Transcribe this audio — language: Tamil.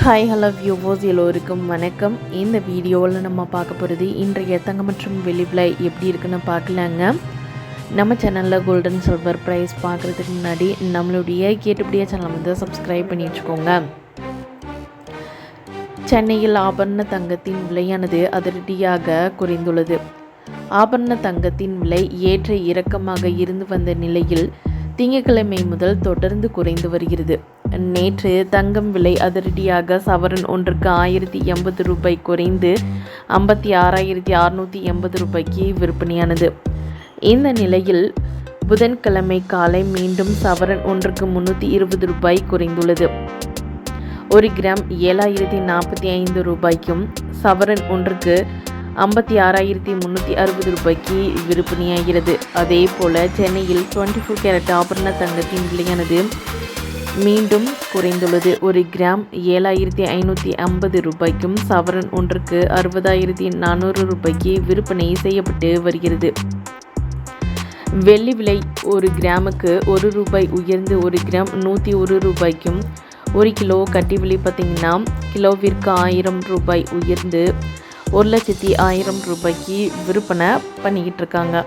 ஹாய் ஹலோ வியூவோஸ் எல்லோருக்கும் வணக்கம். இந்த வீடியோவில் நம்ம பார்க்க போகிறது இன்றைய தங்கம் மற்றும் வெள்ளி விலை எப்படி இருக்குன்னு பார்க்கலாங்க. நம்ம சேனலில் கோல்டன் சில்வர் ப்ரைஸ் பார்க்குறதுக்கு முன்னாடி நம்மளுடைய கேட்டுப்படியே சேனல் வந்து சப்ஸ்கிரைப் பண்ணி வச்சுக்கோங்க. சென்னையில் ஆபரண தங்கத்தின் விலையானது அதிரடியாக குறைந்துள்ளது. ஆபரண தங்கத்தின் விலை ஏற்ற இறக்கமாக இருந்து வந்த நிலையில் திங்கட்கிழமை முதல் தொடர்ந்து குறைந்து வருகிறது. நேற்று தங்கம் விலை அதிரடியாக சவரன் ஒன்றுக்கு ஆயிரத்தி எண்பது ரூபாய் குறைந்து ஐம்பத்தி ஆறாயிரத்தி அறுநூற்றி எண்பது ரூபாய்க்கு விற்பனையானது. இந்த நிலையில் புதன்கிழமை காலை மீண்டும் சவரன் ஒன்றுக்கு முன்னூற்றி இருபது ரூபாய் குறைந்துள்ளது. ஒரு கிராம் ஏழாயிரத்தி நாற்பத்தி ஐந்து ரூபாய்க்கும் சவரன் ஒன்றுக்கு ஐம்பத்தி ஆறாயிரத்தி முந்நூற்றி அறுபது ரூபாய்க்கு விற்பனையாகிறது. அதே போல் சென்னையில் டுவெண்ட்டி ஃபோர் கேரட் ஆபரண தங்கத்தின் விலையானது மீண்டும் குறைந்துள்ளது. ஒரு கிராம் ஏழாயிரத்தி ஐநூற்றி ஐம்பது ரூபாய்க்கும் சவரன் ஒன்றுக்கு அறுபதாயிரத்தி நானூறு ரூபாய்க்கு விற்பனை செய்யப்பட்டு வருகிறது. வெள்ளி விலை ஒரு கிராமுக்கு ஒரு ரூபாய் உயர்ந்து ஒரு கிராம் நூற்றி ஒரு ரூபாய்க்கும் ஒரு கிலோ கட்டி விலை பார்த்திங்கன்னா கிலோவிற்கு ஆயிரம் ரூபாய் உயர்ந்து ஒரு லட்சத்தி ஆயிரம் ரூபாய்க்கு விற்பனை பண்ணிக்கிட்டு இருக்காங்க.